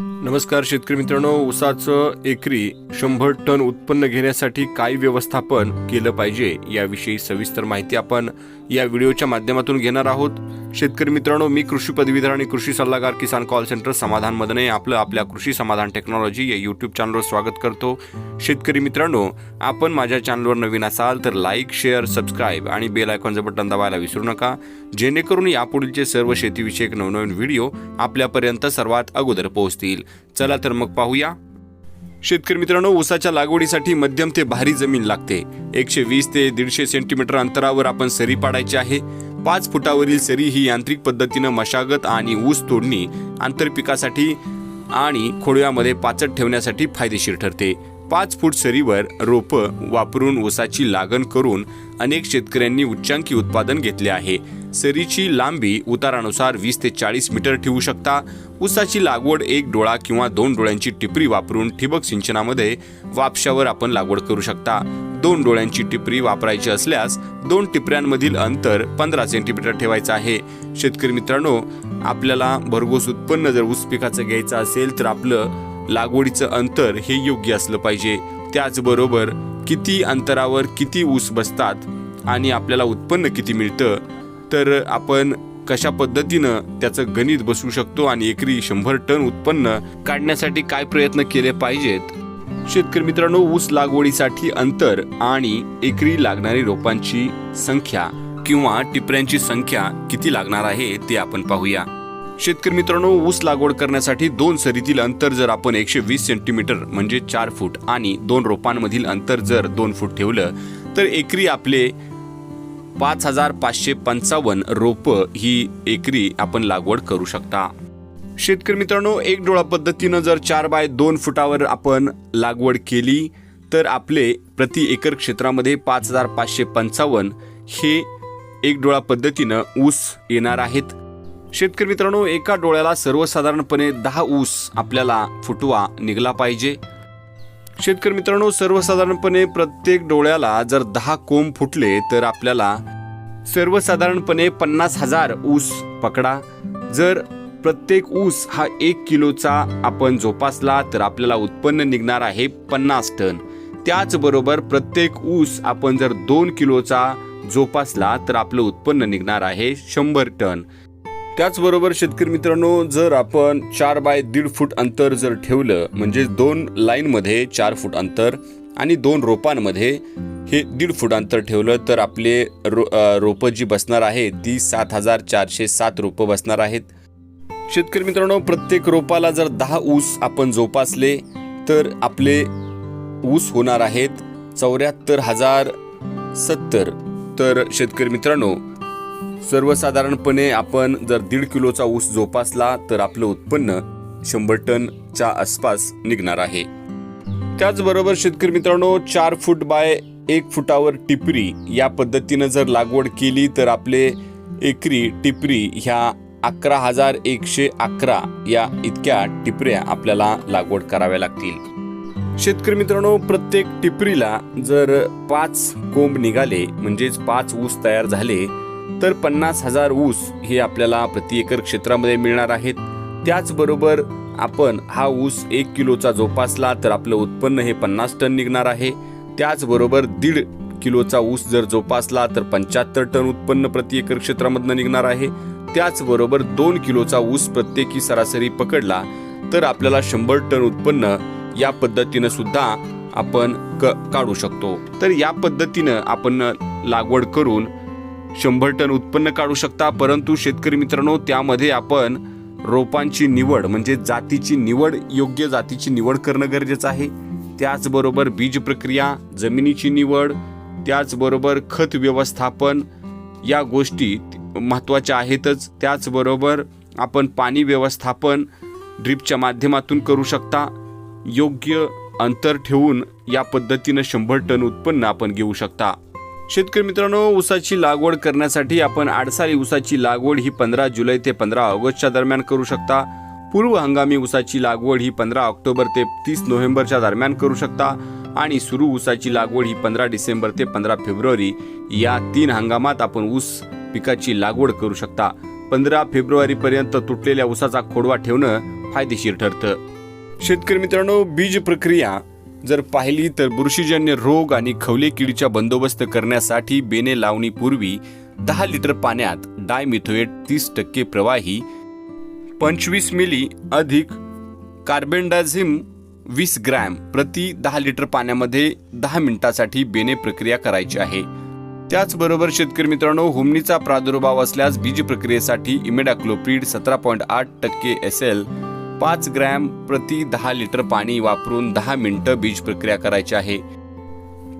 नमस्कार शेतकरी मित्रांनो ऊसाचं एकरी शंभर टन उत्पन्न घेण्यासाठी काय व्यवस्थापन केलं पाहिजे याविषयी सविस्तर माहिती आपण या व्हिडिओच्या माध्यमातून घेणार आहोत. शेतकरी मित्रांनो मी कृषी पदवीधर आणि कृषी सल्लागार किसान कॉल सेंटर समाधान मदने आपलं आपल्या कृषी समाधान टेक्नॉलॉजी या यूट्यूब चॅनलवर स्वागत करतो. शेतकरी मित्रांनो आपण माझ्या चॅनलवर नवीन असाल तर लाईक शेअर सबस्क्राईब आणि बेल आयकॉनचं बटन दाबायला विसरू नका. जेणेकरून यापुढीलचे सर्व शेतीविषयक नवनवीन व्हिडिओ आपल्यापर्यंत सर्वात अगोदर पोहोचतील. चला तर मग पाहूया. शेतकरी मित्रांनो ऊसाच्या लागवडीसाठी मध्यम ते भारी जमीन लागते. एकशे वीस ते दीडशे सेंटीमीटर अंतरावर आपण सरी पाडायची आहे. पाच फुटावरील सरी ही यांत्रिक पद्धतीनं मशागत आणि ऊस तोडणी आंतरपिकासाठी आणि खोडव्यामध्ये पाचट ठेवण्यासाठी फायदेशीर ठरते. पाच फूट सरीवर रोपं वापरून ऊसाची लागण करून अनेक शेतकऱ्यांनी उच्चांकी उत्पादन घेतले आहे. सरीची लांबी उतारानुसार वीस ते चाळीस मीटर ठेवू शकता. ऊसाची लागवड एक डोळा किंवा दोन डोळ्यांची टिपरी वापरून ठिबक सिंचनामध्ये वापशावर आपण लागवड करू शकता. दोन डोळ्यांची टिपरी वापरायची असल्यास दोन टिपऱ्यांमधील अंतर पंधरा सेंटीमीटर ठेवायचं आहे. शेतकरी मित्रांनो आपल्याला भरघोस उत्पन्न जर ऊस पिकाचं घ्यायचं असेल तर आपलं लागवडीचं अंतर हे योग्य असलं पाहिजे. त्याचबरोबर किती अंतरावर किती ऊस बसतात आणि आपल्याला उत्पन्न किती मिळतं तर आपण कशा पद्धतीनं त्याचं गणित बसवू शकतो आणि एकरी शंभर टन उत्पन्न काढण्यासाठी काय प्रयत्न केले पाहिजेत? शेतकरी मित्रांनो ऊस लागवडीसाठी अंतर आणि एकरी लागणारी रोपांची संख्या किंवा टिपऱ्यांची संख्या किती लागणार आहे ते आपण पाहूया. शेतकरी मित्रांनो ऊस लागवड करण्यासाठी दोन सरीतील अंतर जर आपण एकशे वीस सेंटीमीटर म्हणजे चार फूट आणि दोन रोपांमधील अंतर जर दोन फूट ठेवलं तर एकरी आपले पाच हजार पाचशे पंचावन्न रोपं ही एकरी आपण लागवड करू शकता. शेतकरी मित्रांनो एक डोळा पद्धतीनं जर चार बाय दोन फुटावर आपण लागवड केली तर आपले प्रति एकर क्षेत्रामध्ये पाच हजार पाचशे पंचावन्न हे एक डोळा पद्धतीनं ऊस येणार आहेत. शेतकरी मित्रांनो एका डोळ्याला सर्वसाधारणपणे दहा ऊस आपल्याला फुटवा निघला पाहिजे. शेतकरी मित्रांनो सर्वसाधारणपणे प्रत्येक डोळ्याला जर दहा कोंब फुटले तर आपल्याला सर्वसाधारणपणे पन्नास हजार ऊस पकडा. जर प्रत्येक ऊस हा एक किलोचा आपण जोपासला तर आपल्याला उत्पन्न निघणार आहे पन्नास टन. त्याचबरोबर प्रत्येक ऊस आपण जर दोन किलोचा जोपासला तर आपलं उत्पन्न निघणार आहे शंभर टन. त्याचबरोबर शेतकरी मित्रांनो जर आपण चार बाय दीड फूट अंतर जर ठेवलं म्हणजे दोन लाईनमध्ये चार फूट अंतर आणि दोन रोपांमध्ये हे दीड फूट अंतर ठेवलं तर आपले रो रोपं जी बसणार आहे ती सात हजार चारशे सात रोपं बसणार आहेत. शेतकरी मित्रांनो प्रत्येक रोपाला जर दहा ऊस आपण जोपासले तर आपले ऊस होणार आहेत चौऱ्याहत्तर हजार सत्तर. तर शेतकरी मित्रांनो सर्वसाधारणपणे आपण जर दीड किलोचा ऊस जोपासला तर आपलं उत्पन्न शंभर टनच्या आसपास निघणार आहे. त्याचबरोबर शेतकरी मित्रांनो चार फूट बाय एक फुटावर टिपरी या पद्धतीनं जर लागवड केली तर आपले एकरी टिपरी ह्या अकरा हजार एकशे अकरा या इतक्या टिपऱ्या आपल्याला लागवड कराव्या लागतील. शेतकरी मित्रांनो प्रत्येक टिपरीला जर पाच कोंब निघाले म्हणजेच पाच ऊस तयार झाले तर पन्नास हजार ऊस हे आपल्याला प्रति एकर क्षेत्रामध्ये मिळणार आहेत. त्याचबरोबर आपण हा ऊस एक किलोचा जोपासला तर आपलं उत्पन्न हे पन्नास टन निघणार आहे. त्याचबरोबर दीड किलोचा ऊस जर जोपासला तर पंच्याहत्तर टन उत्पन्न प्रति एकर क्षेत्रामधनं निघणार आहे. त्याचबरोबर दोन किलोचा ऊस प्रत्येकी सरासरी पकडला तर आपल्याला शंभर टन उत्पन्न या पद्धतीनं सुद्धा आपण क काढू शकतो. तर या पद्धतीनं आपण लागवड करून शंभर टन उत्पन्न काढू शकता परंतु शेतकरी मित्रांनो त्यामध्ये आपण रोपांची निवड म्हणजे जातीची निवड योग्य जातीची निवड करणं गरजेचं आहे. त्याचबरोबर बीज प्रक्रिया जमिनीची निवड त्याचबरोबर खत व्यवस्थापन या गोष्टी महत्त्वाच्या आहेतच. त्याचबरोबर आपण पाणी व्यवस्थापन ड्रीपच्या माध्यमातून करू शकता. योग्य अंतर ठेवून या पद्धतीनं शंभर टन उत्पन्न आपण घेऊ शकता. शेतकरी मित्रांनो ऊसाची लागवड करण्यासाठी आपण आडसाली ऊसाची लागवड ही पंधरा जुलै ते पंधरा ऑगस्टच्या दरम्यान करू शकता. पूर्व हंगामी ऊसाची लागवड ही पंधरा ऑक्टोबर ते तीस नोव्हेंबरच्या दरम्यान करू शकता आणि सुरू ऊसाची लागवड ही पंधरा डिसेंबर ते पंधरा फेब्रुवारी या तीन हंगामात आपण ऊस पिकाची लागवड करू शकता. पंधरा फेब्रुवारीपर्यंत तुटलेल्या ऊसाचा खोडवा ठेवणं फायदेशीर ठरतं. शेतकरी मित्रांनो बीज प्रक्रिया जर पाहिली तर बुरशीजन्य रोग आणि खवले किडीचा बंदोबस्त करण्यासाठी बेने लावणीपूर्वी दहा लिटर पाण्यात डायमिथोएट तीस टक्के प्रवाही पंचवीस मिली अधिक कार्बेंडाझिम वीस ग्रॅम प्रति दहा लिटर पाण्यामध्ये दहा मिनिटासाठी बेने प्रक्रिया करायची आहे. त्याचबरोबर शेतकरी मित्रांनो हुमणीचा प्रादुर्भाव असल्यास बीज प्रक्रियेसाठी इमेडाक्लोप्रीड सतरा पॉईंट आठ टक्के एस एल पाच ग्रॅम प्रति दहा लिटर पाणी वापरून दहा मिनिटं बीज प्रक्रिया करायची आहे.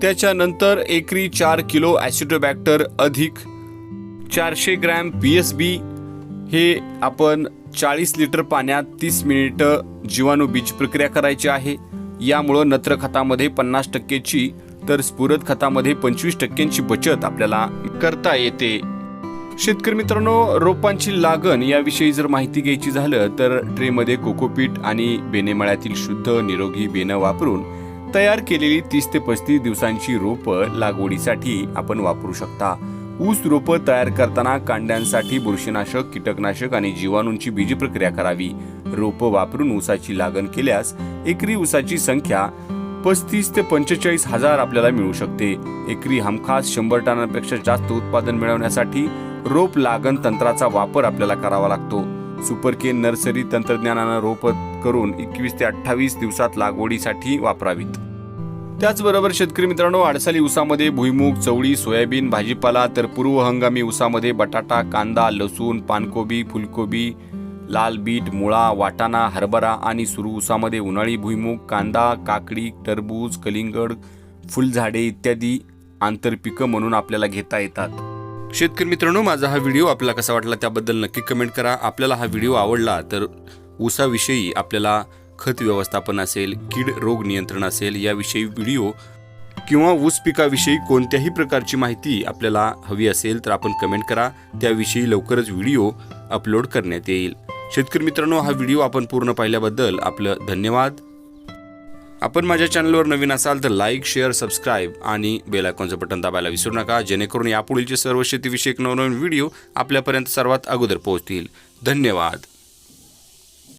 त्याच्यानंतर एकरी चार किलो ॲसिटोबॅक्टर अधिक चारशे ग्रॅम पी एस बी हे आपण चाळीस लिटर पाण्यात तीस मिनिटं जीवाणू बीज प्रक्रिया करायची आहे. यामुळं नत्र खतामध्ये पन्नास टक्केची तर स्फुरद खतामध्ये पंचवीस टक्क्यांची बचत आपल्याला करता येते. शेतकरी मित्रांनो रोपांची लागण याविषयी जर माहिती घ्यायची झालं तर ट्रेमध्ये कोकोपीट आणि बेनेमळ्यातील शुद्ध निरोगी बेनं वापरून तयार केलेली तीस ते पस्तीस दिवसांची रोपं लागवडीसाठी आपण वापरू शकता. ऊस रोपं तयार करताना कांड्यांसाठी बुरशीनाशक कीटकनाशक आणि जीवाणूंची बीज प्रक्रिया करावी. रोपं वापरून ऊसाची लागण केल्यास एकरी ऊसाची संख्या पस्तीस ते पंचेचाळीस हजार आपल्याला मिळू शकते. एकरी हमखास शंभर टनांपेक्षा जास्त उत्पादन मिळवण्यासाठी रोप लागण तंत्राचा वापर आपल्याला करावा लागतो. सुपरकेन नर्सरी तंत्रज्ञानानं रोप करून एकवीस ते अठ्ठावीस दिवसात लागवडीसाठी वापरावीत. त्याचबरोबर शेतकरी मित्रांनो अडसाली उसामध्ये भुईमूग चवळी सोयाबीन भाजीपाला तर पूर्व हंगामी ऊसामध्ये बटाटा कांदा लसूण पानकोबी फुलकोबी लाल बीट मुळा वाटाणा हरभरा आणि सुरू उसामध्ये उन्हाळी भुईमूग कांदा काकडी टरबूज कलिंगड फुलझाडे इत्यादी आंतरपिकं म्हणून आपल्याला घेता येतात. शेतकरी मित्रांनो माझा हा व्हिडिओ आपल्याला कसा वाटला त्याबद्दल नक्की कमेंट करा. आपल्याला हा व्हिडिओ आवडला तर ऊसाविषयी आपल्याला खत व्यवस्थापन असेल कीड रोग नियंत्रण असेल याविषयी व्हिडिओ किंवा ऊस पिकाविषयी कोणत्याही प्रकारची माहिती आपल्याला हवी असेल तर आपण कमेंट करा. त्याविषयी लवकरच व्हिडिओ अपलोड करण्यात येईल. शेतकरी मित्रांनो हा व्हिडिओ आपण पूर्ण पाहिल्याबद्दल आपलं धन्यवाद. आपण माझ्या चॅनलवर नवीन असाल तर लाईक शेअर सबस्क्राईब आणि बेल आयकॉनचं बटन दाबायला विसरू नका जेणेकरून यापुढीलचे सर्व शेतीविषयक नवनवीन व्हिडिओ आपल्यापर्यंत सर्वात अगोदर पोहोचतील. धन्यवाद.